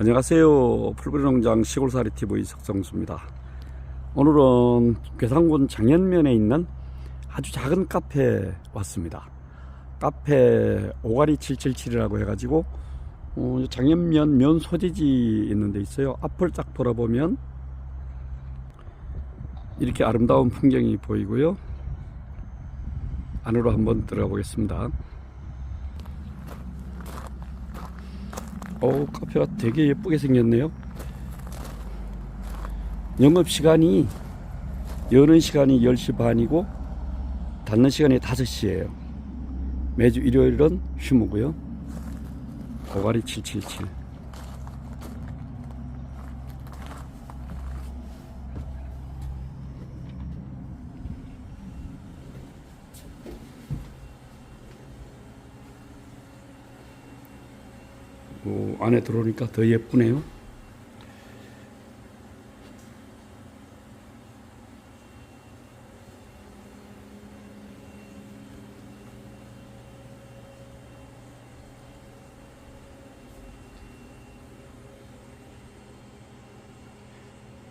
안녕하세요. 풀뿌리농장 시골살이 TV 석정수입니다. 오늘은 괴산군 장현면에 있는 아주 작은 카페에 왔습니다. 카페 오가리 777이라고 해가지고 어, 장현면 면 소재지 있는 데 있어요. 앞을 딱 돌아보면 이렇게 아름다운 풍경이 보이고요. 안으로 한번 들어가 보겠습니다. 어 카페가 되게 예쁘게 생겼네요. 영업 시간이 여는 시간이 10시 반이고 닫는 시간이 5시예요. 매주 일요일은 휴무고요. 고가리 777. 어, 안에 들어오니까 더 예쁘네요.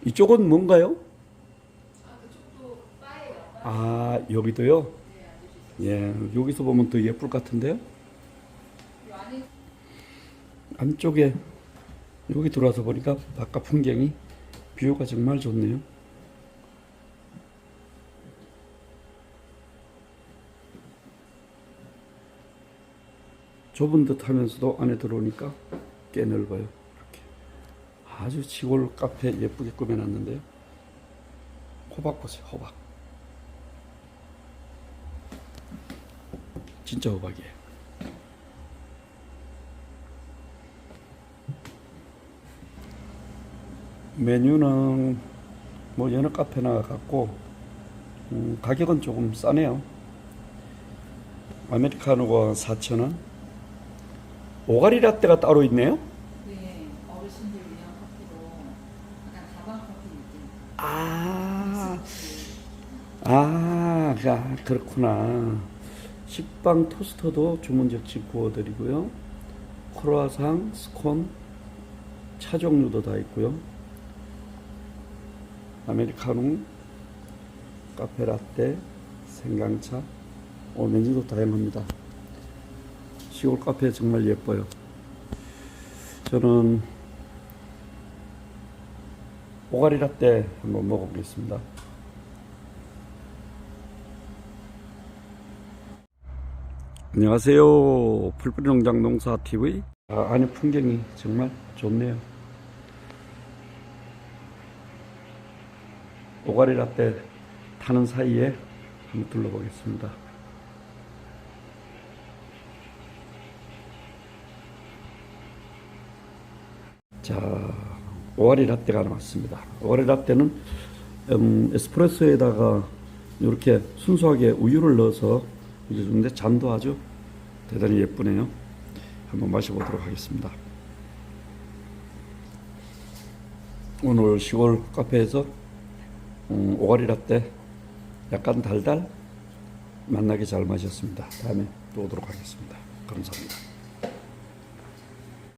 이쪽은 뭔가요? 아, 여기도요? 예, 여기서 보면 더 예쁠 것 같은데요? 안쪽에 여기 들어와서 보니까 바깥 풍경이 뷰가 정말 좋네요. 좁은 듯 하면서도 안에 들어오니까 꽤 넓어요. 이렇게. 아주 시골 카페 예쁘게 꾸며놨는데요. 호박 보세요, 호박. 진짜 호박이에요. 메뉴는 뭐 여느 카페나 같고 음, 가격은 조금 싸네요. 아메리카노가 4,000원. 오가리 라떼가 따로 있네요. 네, 어르신들 위한 커피로 약간 다방 커피 느낌. 아, 아, 아, 그렇구나. 식빵 토스터도 주문 적시 구워드리고요. 크로아상, 스콘, 차 종류도 다 있고요. 아메리카노, 카페라떼, 생강차, 오, 메뉴도 다양합니다. 시골 카페 정말 예뻐요. 저는 오가리 라떼 한번 먹어보겠습니다. 안녕하세요. 풀뿌리 농장 농사 TV. 아, 안에 풍경이 정말 좋네요. 오가리 라떼 타는 사이에 한번 둘러보겠습니다. 자, 오가리 라떼가 나왔습니다. 오가리 라떼는 음, 에스프레소에다가 이렇게 순수하게 우유를 넣어서 이제 주는데 잔도 아주 대단히 예쁘네요. 한번 마셔보도록 하겠습니다. 오늘 시골 카페에서 음, 오가리 라떼 약간 달달 만나게 잘 마셨습니다. 다음에 또 오도록 하겠습니다. 감사합니다.